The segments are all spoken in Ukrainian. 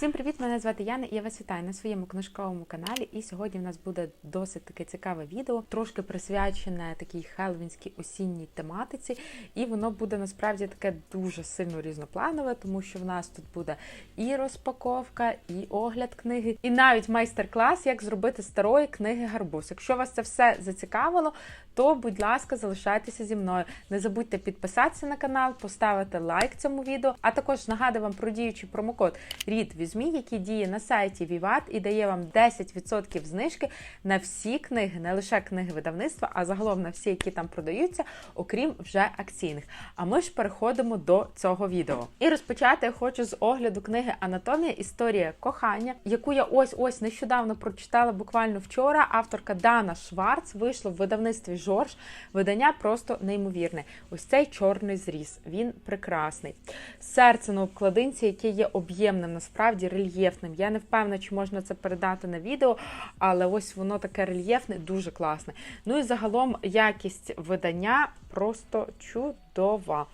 Всім привіт! Мене звати Яна і я вас вітаю на своєму книжковому каналі. І сьогодні в нас буде досить таке цікаве відео, трошки присвячене такій хелвінській осінній тематиці. І воно буде насправді таке дуже сильно різнопланове, тому що в нас тут буде і розпаковка, і огляд книги, і навіть майстер-клас, як зробити старої книги гарбуз. Якщо вас це все зацікавило, то будь ласка, залишайтеся зі мною. Не забудьте підписатися на канал, поставити лайк цьому відео, а також нагадую вам про діючий промокод RID візьмі, який діє на сайті Vivat і дає вам 10% знижки на всі книги, не лише книги видавництва, а загалом на всі, які там продаються, окрім вже акційних. А ми ж переходимо до цього відео. І розпочати я хочу з огляду книги Анатомія історія кохання, яку я ось ось нещодавно прочитала буквально вчора. Авторка Дана Шварц вийшла в видавництві Жорж. Видання просто неймовірне. Ось цей чорний зріз. Він прекрасний. Серце на обкладинці, яке є об'ємним, насправді рельєфним. Я не впевнена, чи можна це передати на відео, але ось воно таке рельєфне, дуже класне. Ну і загалом якість видання просто чудова.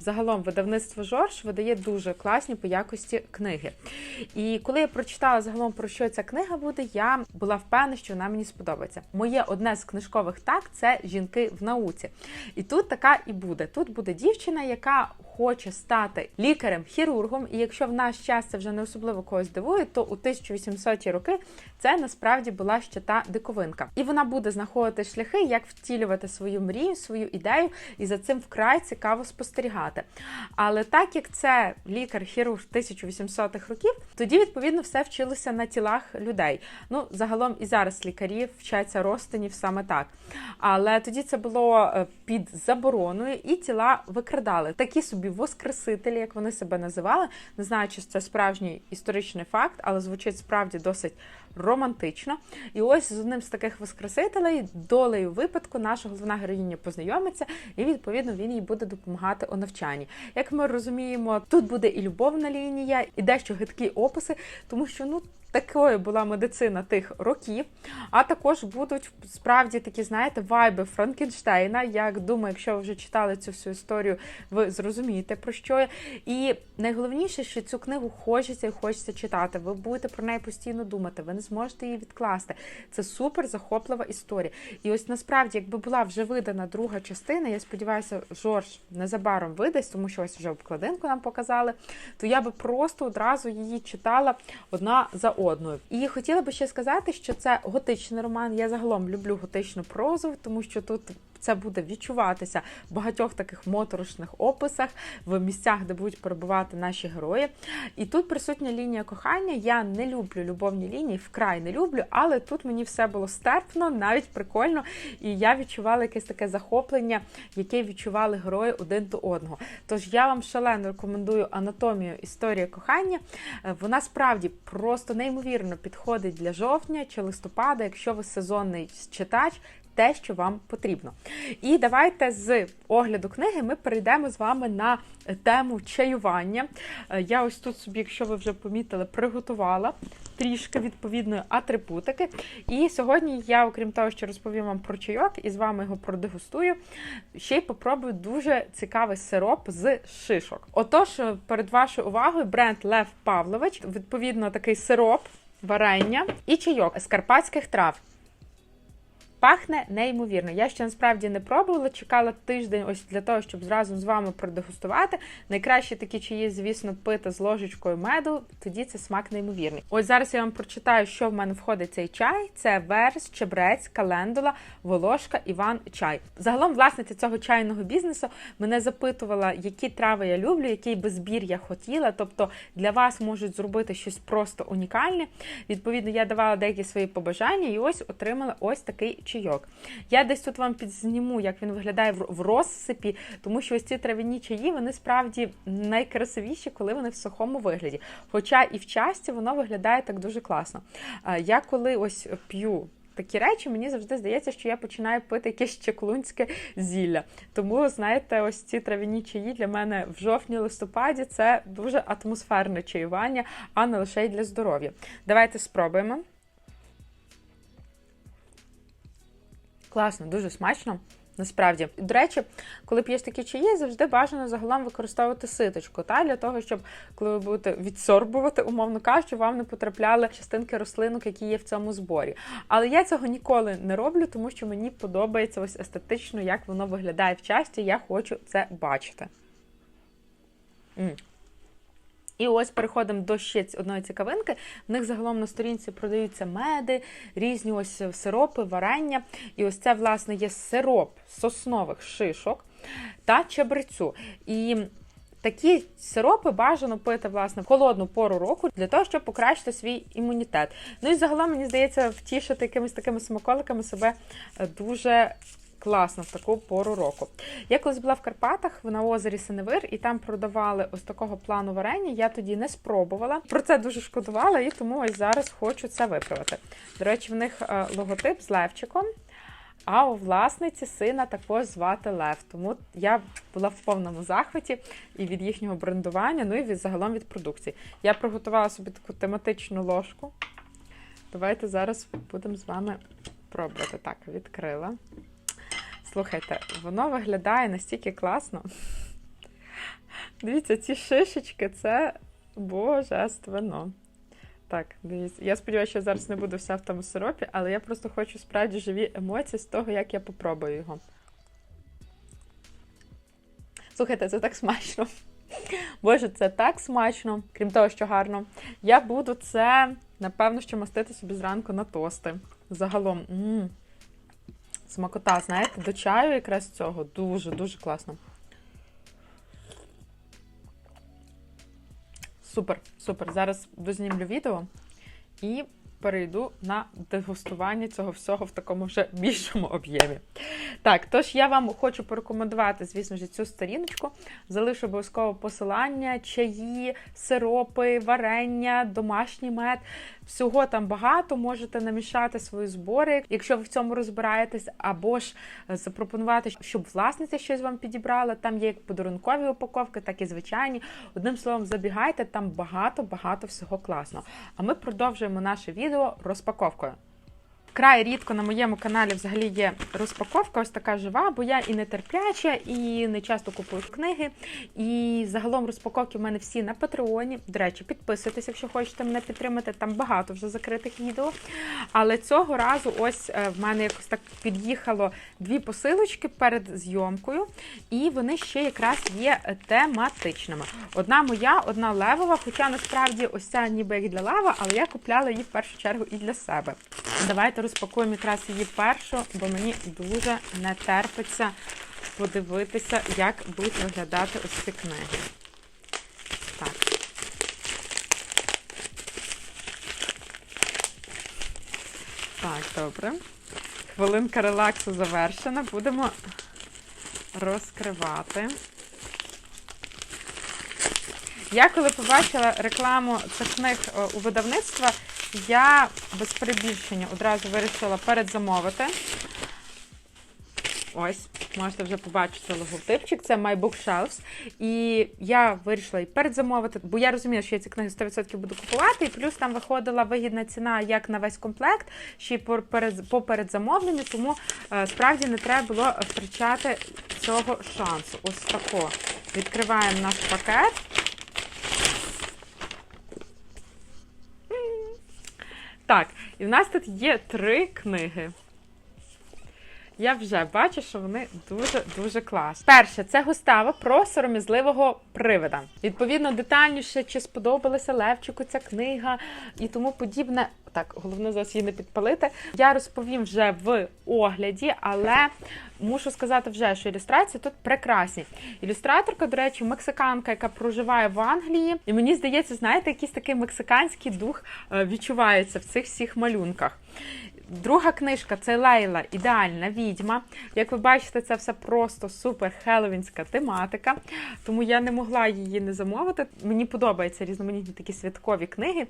Загалом видавництво Жорж видає дуже класні по якості книги. І коли я прочитала загалом про що ця книга буде, я була впевнена, що вона мені сподобається. Моє одне з книжкових так це жінки в науці. І тут така і буде. Тут буде дівчина, яка хоче стати лікарем-хірургом, і якщо в наш час це вже не особливо когось дивує, то у 1800-ті роки це насправді була ще та диковинка. І вона буде знаходити шляхи, як втілювати свою мрію, свою ідею, і за цим вкрай цікаво спостерігати. Але так як це лікар-хірург 1800-х років, тоді відповідно все вчилося на тілах людей. Ну, загалом і зараз лікарі вчаться розтинів саме так. Але тоді це було е, під забороною, і тіла викрадали. Такі собі воскресителі, як вони себе називали. Не знаю, чи це справжній історичний факт, але звучить справді досить романтично. І ось з одним з таких воскресителей долею випадку наша головна героїня познайомиться, і відповідно він їй буде допомагати у навчанні. Як ми розуміємо, тут буде і любовна лінія, і дещо гидкі описи, тому що ну. Такою була медицина тих років, а також будуть справді такі, знаєте, вайби Франкенштейна. Як думаю, якщо ви вже читали цю всю історію, ви зрозумієте про що я. І найголовніше, що цю книгу хочеться і хочеться читати. Ви будете про неї постійно думати, ви не зможете її відкласти. Це супер захоплива історія. І ось насправді, якби була вже видана друга частина, я сподіваюся, Жорж незабаром видасть, тому що ось вже обкладинку нам показали, то я би просто одразу її читала одна за одною одною. І хотіла би ще сказати, що це готичний роман. Я загалом люблю готичну прозу, тому що тут це буде відчуватися в багатьох таких моторошних описах, в місцях, де будуть перебувати наші герої. І тут присутня лінія кохання. Я не люблю любовні лінії, вкрай не люблю, але тут мені все було стерпно, навіть прикольно. І я відчувала якесь таке захоплення, яке відчували герої один до одного. Тож я вам шалено рекомендую анатомію історії кохання. Вона справді просто неймовірно підходить для жовтня чи листопада, якщо ви сезонний читач те, що вам потрібно. І давайте з огляду книги ми перейдемо з вами на тему чаювання. Е, я ось тут собі, якщо ви вже помітили, приготувала трішки відповідної атрибутики. І сьогодні я, окрім того, що розповім вам про чайок і з вами його продегустую, ще й попробую дуже цікавий сироп з шишок. Отож, перед вашою увагою бренд Лев Павлович, відповідно, такий сироп, варення і чайок з карпатських трав. Пахне неймовірно. Я ще насправді не пробувала, чекала тиждень ось для того, щоб зразу з вами продегустувати. Найкраще такі чаї, звісно, пити з ложечкою меду, тоді це смак неймовірний. Ось зараз я вам прочитаю, що в мене входить цей чай: це верес, чебрець, календула, волошка, іван, чай. Загалом, власниця цього чайного бізнесу мене запитувала, які трави я люблю, який би збір я хотіла. Тобто для вас можуть зробити щось просто унікальне. Відповідно, я давала деякі свої побажання, і ось отримала ось такий чай чайок. Я десь тут вам підзніму, як він виглядає в розсипі, тому що ось ці трав'яні чаї, вони справді найкрасивіші, коли вони в сухому вигляді. Хоча і в часті воно виглядає так дуже класно. Я коли ось п'ю. Такі речі, мені завжди здається, що я починаю пити якесь чеклунське зілля. Тому, знаєте, ось ці трав'яні чаї для мене в жовтні-листопаді це дуже атмосферне чаювання, а не лише й для здоров'я. Давайте спробуємо. Класно, дуже смачно. Насправді, до речі, коли п'єш такі чаї, завжди бажано загалом використовувати ситочку, та для того, щоб коли ви будете відсорбувати, умовно кажучи, вам не потрапляли частинки рослинок, які є в цьому зборі. Але я цього ніколи не роблю, тому що мені подобається ось естетично, як воно виглядає в часті. Я хочу це бачити. І ось переходимо до ще одної цікавинки. В них загалом на сторінці продаються меди, різні ось сиропи, варення. І ось це, власне, є сироп соснових шишок та чебрецю. І такі сиропи бажано пити власне в холодну пору року для того, щоб покращити свій імунітет. Ну і загалом, мені здається, втішити якимись такими смаколиками себе е, дуже класно в таку пору року. Я колись була в Карпатах на озері Синевир, і там продавали ось такого плану варення. Я тоді не спробувала. Про це дуже шкодувала, і тому ось зараз хочу це виправити. До речі, в них е, логотип з левчиком. А у власниці сина також звати Лев. Тому я була в повному захваті і від їхнього брендування, ну і від загалом від продукції. Я приготувала собі таку тематичну ложку. Давайте зараз будемо з вами пробувати. Так, відкрила. Слухайте, воно виглядає настільки класно. Дивіться, ці шишечки це божественно. Так, дивіться. Я сподіваюся, що я зараз не буду вся в тому сиропі, але я просто хочу справді живі емоції з того, як я попробую його. Слухайте, це так смачно. Боже, це так смачно, крім того, що гарно. Я буду це, напевно, що мастити собі зранку на тости. Загалом. М-м. Смакота, знаєте, до чаю якраз цього дуже-дуже класно. Супер, супер. Зараз дознімлю відео і перейду на дегустування цього всього в такому вже більшому об'ємі. Так, тож я вам хочу порекомендувати, звісно ж, цю сторіночку. Залишу обов'язково посилання, чаї, сиропи, варення, домашній мед. Всього там багато, можете намішати свої збори, якщо ви в цьому розбираєтесь, або ж запропонувати, щоб власниця щось вам підібрала. Там є як подарункові упаковки, так і звичайні. Одним словом, забігайте, там багато-багато всього класного. А ми продовжуємо наше відео розпаковкою. Вкрай рідко на моєму каналі взагалі є розпаковка, ось така жива, бо я і не терпляча, і не часто купую книги. І загалом розпаковки в мене всі на Патреоні. До речі, підписуйтесь, якщо хочете мене підтримати. Там багато вже закритих відео. Але цього разу ось е, в мене якось так під'їхало дві посилочки перед зйомкою, і вони ще якраз є тематичними. Одна моя, одна левова, хоча насправді ось ця ніби як для лева, але я купляла її в першу чергу і для себе. Давайте розпакуємо якраз її першу, бо мені дуже не терпиться подивитися, як будуть виглядати ось ці книги. Так. Так, добре. Хвилинка релаксу завершена. Будемо розкривати. Я коли побачила рекламу цих книг е, у видавництва, я без перебільшення одразу вирішила передзамовити. Ось, можете вже побачити логотипчик, це My Bookshelves. І я вирішила і передзамовити, бо я розуміла, що я ці книги 100% буду купувати. І плюс там виходила вигідна ціна як на весь комплект, ще й по передзамовленню, тому е, справді не треба було втрачати цього шансу. Ось тако. Відкриваємо наш пакет. Так, і в нас тут є три книги. Я вже бачу, що вони дуже-дуже класні. Перше, це густава про сором'язливого привида. Відповідно, детальніше, чи сподобалася Левчику ця книга і тому подібне. Так, головне зараз її не підпалити. Я розповім вже в огляді, але мушу сказати вже, що ілюстрації тут прекрасні. Ілюстраторка, до речі, мексиканка, яка проживає в Англії. І мені здається, знаєте, якийсь такий мексиканський дух е, відчувається в цих всіх малюнках. Друга книжка це Лейла Ідеальна відьма. Як ви бачите, це все просто супер хеловінська тематика, тому я не могла її не замовити. Мені подобаються різноманітні такі святкові книги,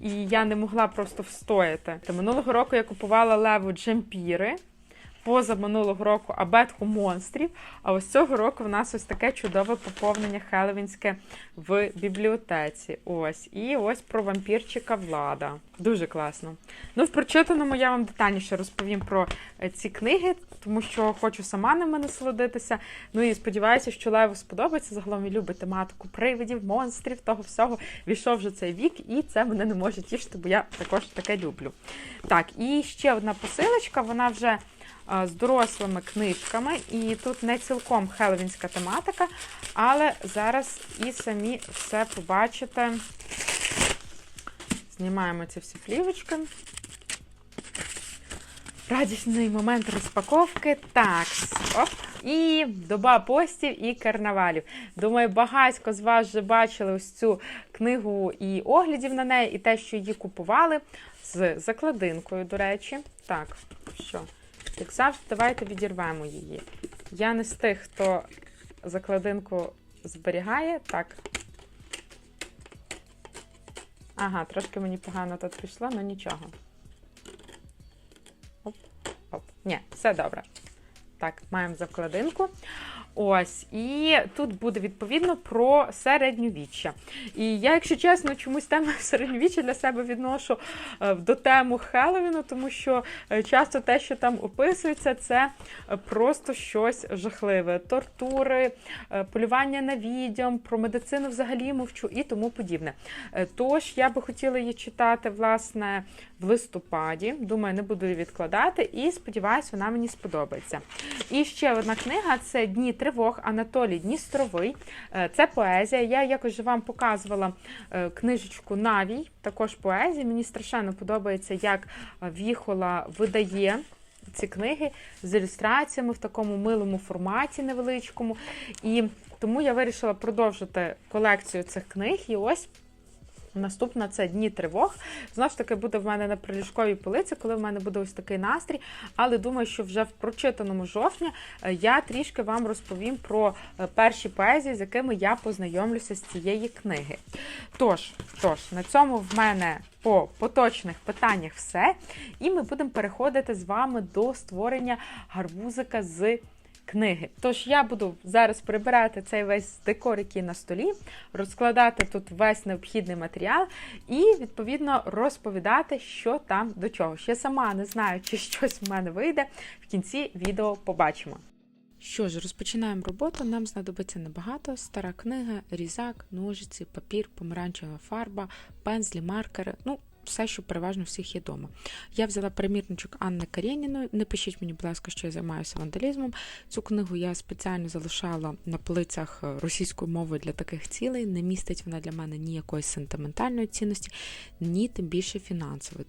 і я не могла просто встояти. Минулого року я купувала леву джемпіри. Поза минулого року абетку монстрів. А ось цього року в нас ось таке чудове поповнення хеловінське в бібліотеці. Ось. І ось про вампірчика Влада. Дуже класно. Ну, в прочитаному я вам детальніше розповім про е, ці книги, тому що хочу сама ними насолодитися. Ну і сподіваюся, що Леву сподобається. Загалом він любить тематику привидів, монстрів, того всього. Війшов вже цей вік, і це мене не може тішити, бо я також таке люблю. Так, і ще одна посилочка, вона вже з дорослими книжками, і тут не цілком хеловінська тематика, але зараз і самі все побачите. Знімаємо ці всі плівочки. Радісний момент розпаковки. Так, оп. І доба постів і карнавалів. Думаю, багатько з вас вже бачили ось цю книгу і оглядів на неї, і те, що її купували з закладинкою, до речі. Так, що? Як завжди, давайте відірвемо її. Я не з тих, хто закладинку зберігає. Так. Ага, трошки мені погано тут пішло, але нічого. Оп, оп. Ні, все добре. Так, маємо закладинку. Ось, і тут буде відповідно про середньовіччя. І я, якщо чесно, чомусь тему середньовіччя для себе відношу е, до тему Хеллоуіну, тому що е, часто те, що там описується, це е, просто щось жахливе. Тортури, полювання на відьом, про медицину взагалі мовчу і тому подібне. Тож я би хотіла її читати, власне, в листопаді. Думаю, не буду її відкладати, і сподіваюся, вона мені сподобається. І ще одна книга це Дні тривог Анатолій Дністровий. Е, Це поезія. Я якось вам показувала е, книжечку Навій, також поезія. Мені страшенно подобається, як е, Віхола видає. Ці книги з ілюстраціями в такому милому форматі невеличкому. І тому я вирішила продовжити колекцію цих книг. І ось Наступна це дні тривог. Знову ж таки, буде в мене на приліжковій полиці, коли в мене буде ось такий настрій. Але думаю, що вже в прочитаному жовтня е, я трішки вам розповім про е, перші поезії, з якими я познайомлюся з цієї книги. Тож, тож, на цьому в мене по поточних питаннях все. І ми будемо переходити з вами до створення гарбузика з книги. Тож я буду зараз прибирати цей весь декор, який на столі, розкладати тут весь необхідний матеріал і, відповідно, розповідати, що там до чого. Ще сама не знаю, чи щось в мене вийде. В кінці відео побачимо. Що ж, розпочинаємо роботу. Нам знадобиться небагато: стара книга, різак, ножиці, папір, помаранчева фарба, пензлі, маркери. Ну, все, що переважно всіх є вдома. Я взяла примірничок Анни Карєніної. Не пишіть мені, будь ласка, що я займаюся вандалізмом. Цю книгу я спеціально залишала на полицях російською мовою для таких цілей. Не містить вона для мене ніякої сентиментальної цінності, ні тим більше фінансової.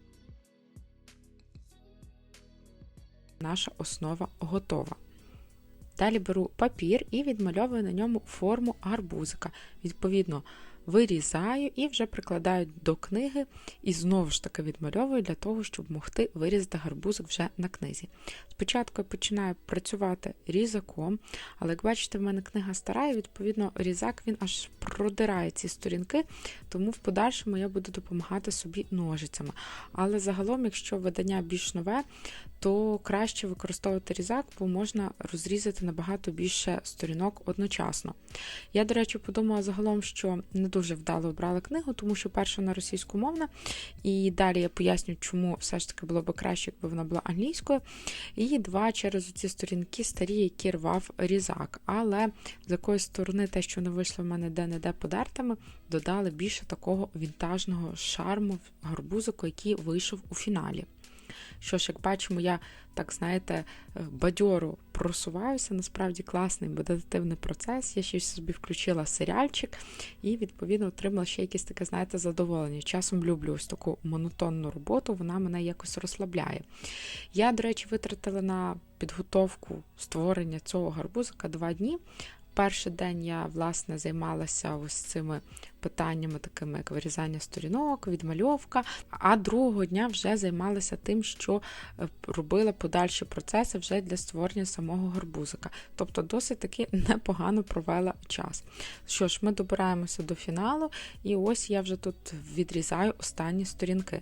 Наша основа готова. Далі беру папір і відмальовую на ньому форму гарбузика. Відповідно, вирізаю і вже прикладаю до книги, і знову ж таки відмальовую для того, щоб могти вирізати гарбузик вже на книзі. Спочатку я починаю працювати різаком, але як бачите, в мене книга стара, і відповідно різак він аж продирає ці сторінки, тому в подальшому я буду допомагати собі ножицями. Але загалом, якщо видання більш нове, то краще використовувати різак, бо можна розрізати набагато більше сторінок одночасно. Я, до речі, подумала загалом, що не дуже вдало обрала книгу, тому що перша вона російськомовна, і далі я поясню, чому все ж таки було б краще, якби вона була англійською. І два через ці сторінки старі, які рвав різак. Але з якоїсь сторони, те, що не вийшло в мене де-не-де подертами, додали більше такого вінтажного шарму гарбузику, який вийшов у фіналі. Що ж, як бачимо, я так знаєте, бадьоро просуваюся. Насправді класний медитативний процес. Я ще собі включила серіальчик і, відповідно, отримала ще якесь таке, знаєте, задоволення. Часом люблю ось таку монотонну роботу, вона мене якось розслабляє. Я, до речі, витратила на підготовку створення цього гарбузика два дні. Перший день я власне займалася ось цими питаннями, такими як вирізання сторінок, відмальовка. А другого дня вже займалася тим, що робила подальші процеси вже для створення самого гарбузика. Тобто, досить таки непогано провела час. Що ж, ми добираємося до фіналу, і ось я вже тут відрізаю останні сторінки.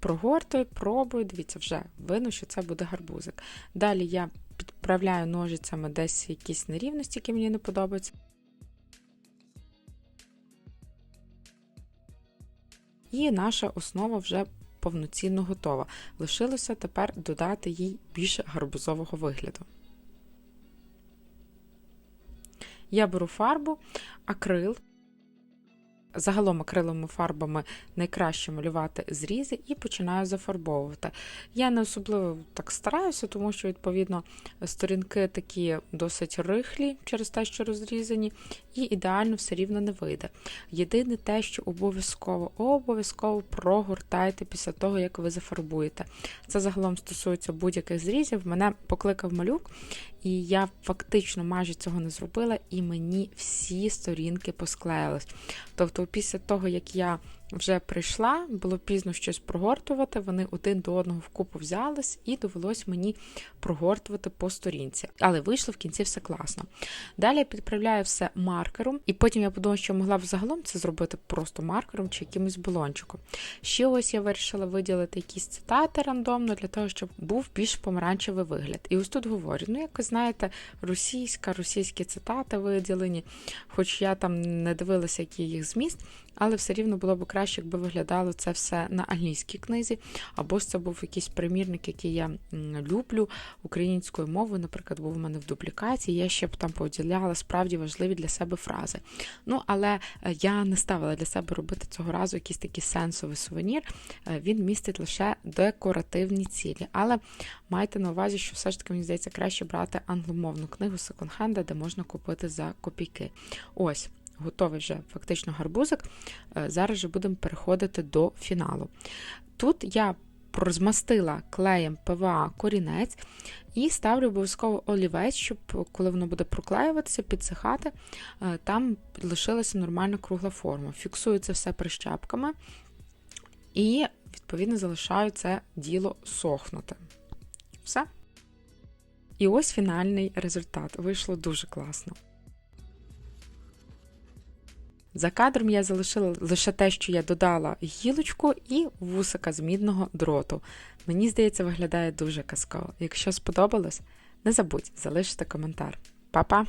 Прогортую, пробую, дивіться, вже видно, що це буде гарбузик. Далі я підправляю ножицями десь якісь нерівності, які мені не подобаються. І наша основа вже повноцінно готова. Лишилося тепер додати їй більше гарбузового вигляду. Я беру фарбу, акрил. Загалом акриловими фарбами найкраще малювати зрізи і починаю зафарбовувати. Я не особливо так стараюся, тому що, відповідно, сторінки такі досить рихлі через те, що розрізані, і ідеально все рівно не вийде. Єдине те, що обов'язково обов'язково прогортайте після того, як ви зафарбуєте. Це загалом стосується будь-яких зрізів. Мене покликав малюк, і я фактично майже цього не зробила, і мені всі сторінки посклеїлись. Тобто, після того, як я вже прийшла, було пізно щось прогортувати, вони один до одного вкупу взялись, і довелось мені прогортувати по сторінці. Але вийшло в кінці все класно. Далі я підправляю все маркером, і потім я подумала, що могла б загалом це зробити просто маркером чи якимось балончиком. Ще ось я вирішила виділити якісь цитати рандомно для того, щоб був більш помаранчевий вигляд. І ось тут говорю: ну, якось знаєте, російська, російські цитати виділені, хоч я там не дивилася, який їх зміст. Але все рівно було б краще, якби виглядало це все на англійській книзі, або ж це був якийсь примірник, який я люблю українською мовою. Наприклад, був у мене в дублікації. Я ще б там поділяла справді важливі для себе фрази. Ну, але я не ставила для себе робити цього разу якийсь такий сенсовий сувенір. Він містить лише декоративні цілі. Але майте на увазі, що все ж таки мені здається краще брати англомовну книгу секонд-хенда, де можна купити за копійки. Ось готовий вже фактично гарбузик. Зараз же будемо переходити до фіналу. Тут я розмастила клеєм ПВА корінець і ставлю обов'язково олівець, щоб коли воно буде проклеюватися, підсихати, там лишилася нормальна кругла форма. Фіксую це все прищепками і, відповідно, залишаю це діло сохнути. Все. І ось фінальний результат. Вийшло дуже класно. За кадром я залишила лише те, що я додала гілочку і вусика з мідного дроту. Мені здається, виглядає дуже казково. Якщо сподобалось, не забудь залишити коментар. Па-па!